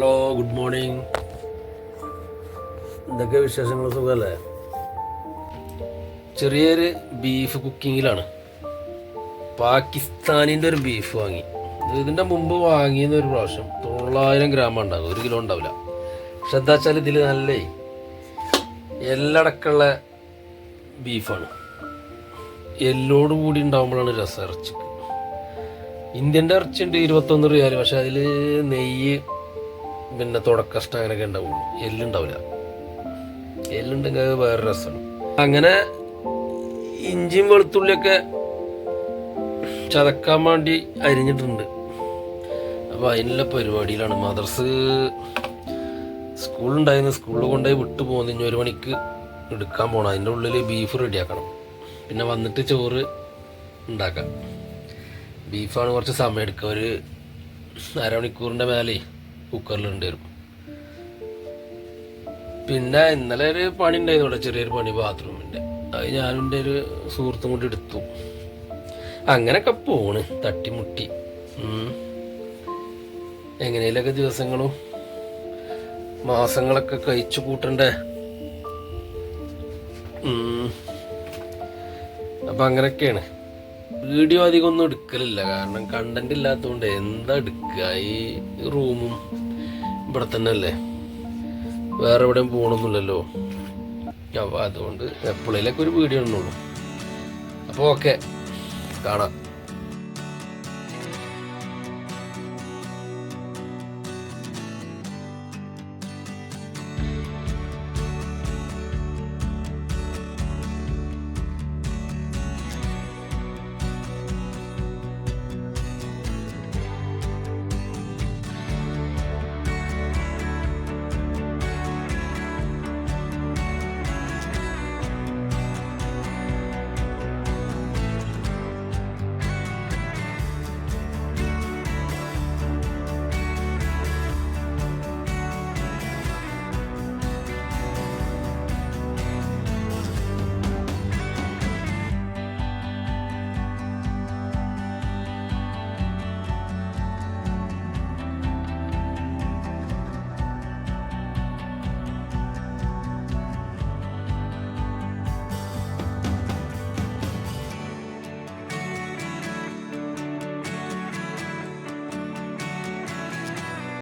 Hello good morning. എന്തൊക്കെ വിശേഷങ്ങൾ? സുഖമല്ലേ ചെറിയൊരു ബീഫ് കുക്കിങ്ങിലാണ്. പാകിസ്ഥാനിന്റെ ഒരു ബീഫ് വാങ്ങി. ഇതിന്റെ മുമ്പ് വാങ്ങിയെന്ന് ഒരു പ്രാവശ്യം തൊള്ളായിരം ഗ്രാം ഉണ്ടാകും ഒരു കിലോ ഉണ്ടാവില്ല. പക്ഷെ എന്താ വെച്ചാൽ ഇതിൽ നല്ല എല്ലടക്കുള്ള ബീഫാണ്. എല്ലോട് കൂടി ഉണ്ടാകുമ്പോഴാണ് രസം ഇറച്ചി ഇന്ത്യന്റെ ഇറച്ചി ഉണ്ട് ഇരുപത്തൊന്ന് റിയാൽ പക്ഷെ അതിൽ നെയ്യ് പിന്നെ തുടക്കഷ്ടം അങ്ങനെയൊക്കെ ഉണ്ടാവുള്ളൂ. എല്ലുണ്ടാവില്ല എല്ലുണ്ടെങ്കിൽ അത് വേറെ രസമാണ്. അങ്ങനെ ഇഞ്ചിയും വെളുത്തുള്ളിയൊക്കെ ചതക്കാൻ വേണ്ടി അരിഞ്ഞിട്ടുണ്ട്. അപ്പോൾ അതിനുള്ള പരിപാടിയിലാണ്. മദർസ് സ്കൂളുണ്ടായിരുന്നു സ്കൂളിൽ കൊണ്ടുപോയി വിട്ടു പോകുന്നു ഇനി ഒരു മണിക്ക് എടുക്കാൻ പോകണം അതിന്റെ ഉള്ളിൽ ബീഫ് റെഡിയാക്കണം. പിന്നെ വന്നിട്ട് ചോറ് ഉണ്ടാക്കാം. ബീഫാണ് കുറച്ച് സമയം എടുക്കുക. ഒരു അരമണിക്കൂറിന്റെ മേലെ കുക്കറിൽ ഉണ്ട് വരും പിന്നെ ഇന്നലെ ഒരു പണി ഉണ്ടായിരുന്നു ഇവിടെ ചെറിയൊരു പണി ബാത്റൂമിന്റെ. അത് ഞാനും എന്റെ ഒരു സുഹൃത്തും കൂടി എടുത്തു. അങ്ങനെയൊക്കെ പോണ് തട്ടിമുട്ടി. എങ്ങനെയൊക്കെ ദിവസങ്ങളും മാസങ്ങളൊക്കെ കഴിച്ചു കൂട്ടണ്ടേ. അപ്പൊ അങ്ങനെയൊക്കെയാണ് വീഡിയോ അധികം ഒന്നും എടുക്കലില്ല. കാരണം കണ്ടന്റ് ഇല്ലാത്തതുകൊണ്ട് എന്താ എടുക്കുക ഈ റൂമും ഇവിടെ തന്നെ അല്ലേ വേറെ എവിടെയും പോകണമെന്നില്ലല്ലോ അപ്പോൾ അതുകൊണ്ട് എപ്പോഴേലൊക്കെ ഒരു വീഡിയോ ഉള്ളൂ അപ്പോൾ ഓക്കെ കാണാം.